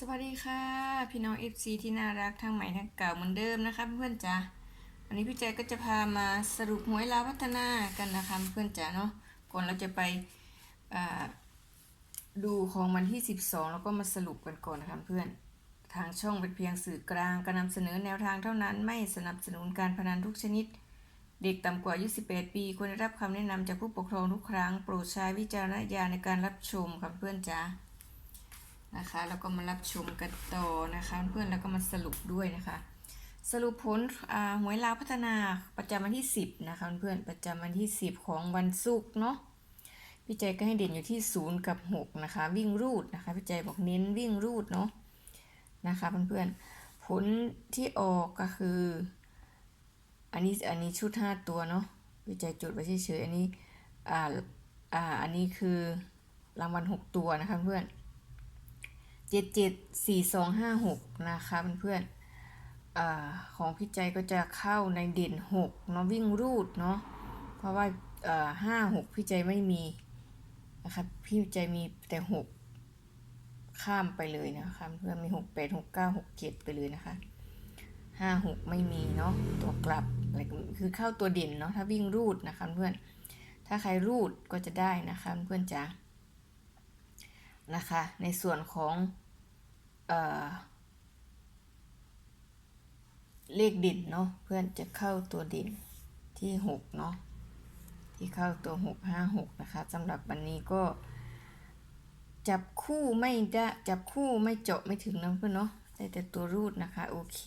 สวัสดีค่ะ พี่น้อง FC ที่น่ารักทั้งใหม่ทั้งเก่าเหมือนเดิมนะคะเพื่อนๆจ๋าวันนี้พี่แจก็จะพามาสรุปหวยลาวพัฒนากันนะคะเพื่อนจ๋าเนาะก่อนเราจะไปดูของวันที่ 12 แล้วก็มาสรุปกันก่อนนะคะเพื่อนทางช่องเป็นเพียงสื่อกลางการนำเสนอแนวทางเท่านั้นไม่สนับสนุนการพนันทุกชนิด เด็กต่ำกว่าอายุ18 ปีควรได้รับคำแนะนำจากผู้ปกครองทุกครั้ง โปรดใช้วิจารณญาณในการรับชมค่ะเพื่อนจ๋า นะคะ แล้วก็มารับชมกันต่อนะคะเพื่อนแล้วก็มาสรุปด้วยนะคะ สรุปผลหวยลาวพัฒนาประจำวันที่ 10 นะคะเพื่อนประจำวันที่ 10 ของวันศุกร์เนาะพี่ใจก็ให้เด่นอยู่ที่ 0 กับ 6 นะคะ วิ่งรูดนะคะพี่ใจบอกเน้นวิ่งรูดเนาะนะคะเพื่อนๆผลที่ออกก็คือ อันนี้อันนี้ชุด 5 ตัวเนาะพี่ใจจดไว้เฉยๆอันนี้อ่าอ่าอันนี้คือรางวัล 6 ตัวนะคะเพื่อน เจ็ดเจ็ดสี่สองห้าหกนะคะเพื่อนๆอของพี่ใจก็จะเข้าในเด่นหกเนาะวิ่งรูดเนาะเพราะว่าห้าหกพี่ใจไม่มีนะคะพี่ใจมีแต่หกข้ามไปเลยนะคะเพื่อนมีหกแปดหกเก้าหกเจ็ดไปเลยนะคะห้าหกไม่มีเนาะตัวกลับอะไรคือเข้าตัวเด่นเนาะถ้าวิ่งรูดนะคะเพื่อนถ้าใครรูดก็จะได้นะคะเพื่อนจ๋า นะคะ ในส่วนของเอเลขดินเนาะเพื่อนจะเข้าตัวดินที่6เนาะที่เข้าตัว 6 5 6 นะคะสำหรับวันนี้ก็ จับคู่ไม่ได้จับคู่ไม่เจาะไม่ถึงนะเพื่อนเนาะได้แต่ตัวรูดนะคะ โอเค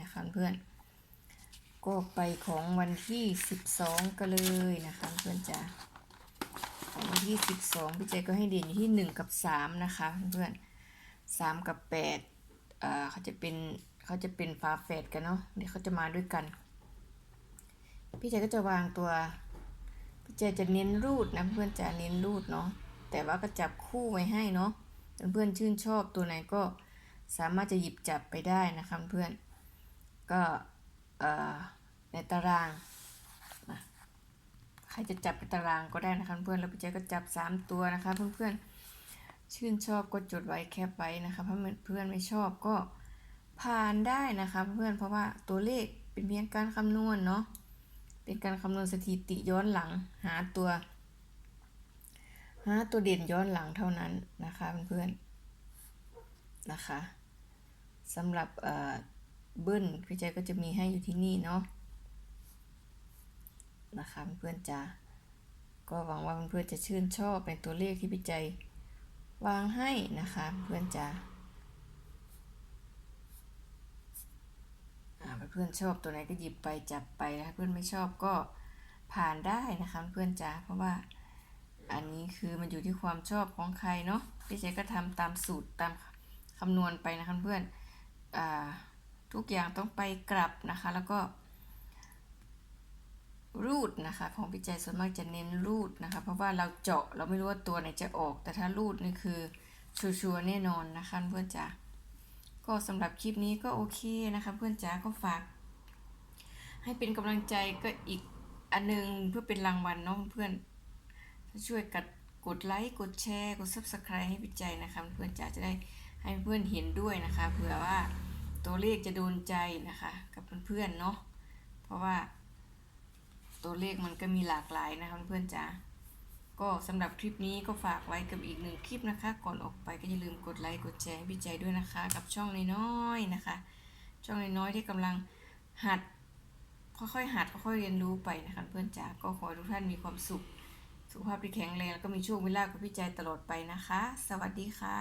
นะคะเพื่อนก็ไปของวันที่ 12 กันเลยนะคะเพื่อนจ้า ของวันที่12พี่เจก็ให้เด่นอยู่ที่1กับ3นะคะเพื่อน3กับ8เอ่อเขาจะเป็นเขาจะเป็นฝาแฝดกันเนาะเดี๋ยวเขาจะมาด้วยกัน พี่เจก็จะวางตัว พี่เจจะเน้นรูดนะเพื่อนจะเน้นรูดเนาะแต่ว่าก็จับคู่ไว้ให้เนาะเพื่อนๆชื่นชอบตัวไหนก็สามารถจะหยิบจับไปได้นะคะเพื่อนก็เอ่อในตาราง รจะจับเป็นตารางก็ได้นะคะเพื่อนแล้วพี่แจ๊ก็จับ 3 ตัวนะคะ เพื่อนๆชื่นชอบก็จดไว้แคปไว้นะคะถ้าเพื่อนไม่ชอบก็ผ่านได้นะคะเพื่อนเพราะว่าตัวเลขเป็นเพียงการคำนวณเนาะเป็นการคำนวณสถิติย้อนหลังหาตัวหาตัวเด่นย้อนหลังเท่านั้นนะคะเพื่อนๆนะคะสำหรับเอ่อเบิ้ลพี่แจ๊ก็จะมีให้อยู่ที่นี่เนาะ นะคะเพื่อนๆจ้าก็หวังว่าเพื่อนๆจะชื่นชอบเป็นตัวเลขที่พี่ใจวางให้นะคะเพื่อนจ้าเพื่อนชอบตัวไหนก็หยิบไปจับไปนะเพื่อนไม่ชอบก็ผ่านได้นะคะเพื่อนจ้าเพราะว่าอันนี้คือมันอยู่ที่ความชอบของใครเนาะพี่ใจก็ทำตามสูตรตามคำนวณไปนะคะเพื่อนอทุกอย่างต้องไปกลับนะคะ แล้วก็ รูดนะคะ ของพี่ใจส่วนมากจะเน้นรูดนะคะ เพราะว่าเราเจาะเราไม่รู้ว่าตัวไหนจะออก แต่ถ้ารูดนี่คือชัวร์แน่นอนนะคะเพื่อนจ๋าก็สำหรับคลิปนี้ก็โอเคนะคะ เพื่อนจ๋าก็ฝาก ให้เป็นกำลังใจก็อีกอันนึงเพื่อเป็นรางวัลเนาะเพื่อนช่วยกัดกดไลค์กดแชร์กด subscribe ให้พี่ใจนะคะ เพื่อนจ๋าจะได้ให้เพื่อนเห็นด้วยนะคะเผื่อว่าตัวเลขจะโดนใจนะคะ กับเพื่อนๆเนาะเพราะว่า ตัวเลขมันก็มีหลากหลายนะคะเพื่อนจ๋าก็สำหรับคลิปนี้ก็ฝากไว้กับอีกหนึ่งคลิปนะคะ ก่อนออกไปก็อย่าลืมกดไลค์กดแชร์ให้พี่ใจด้วยนะคะ กับช่องน้อยๆนะคะ ช่องน้อยๆที่กำลังหัด ค่อยๆหัดค่อยๆเรียนรู้ไปนะคะเพื่อนจ๋าก็ขอทุกท่านมีความสุข สุขภาพที่แข็งแรงแล้วก็มีโชคมีลากับพี่ใจตลอดไปนะคะ สวัสดีค่ะ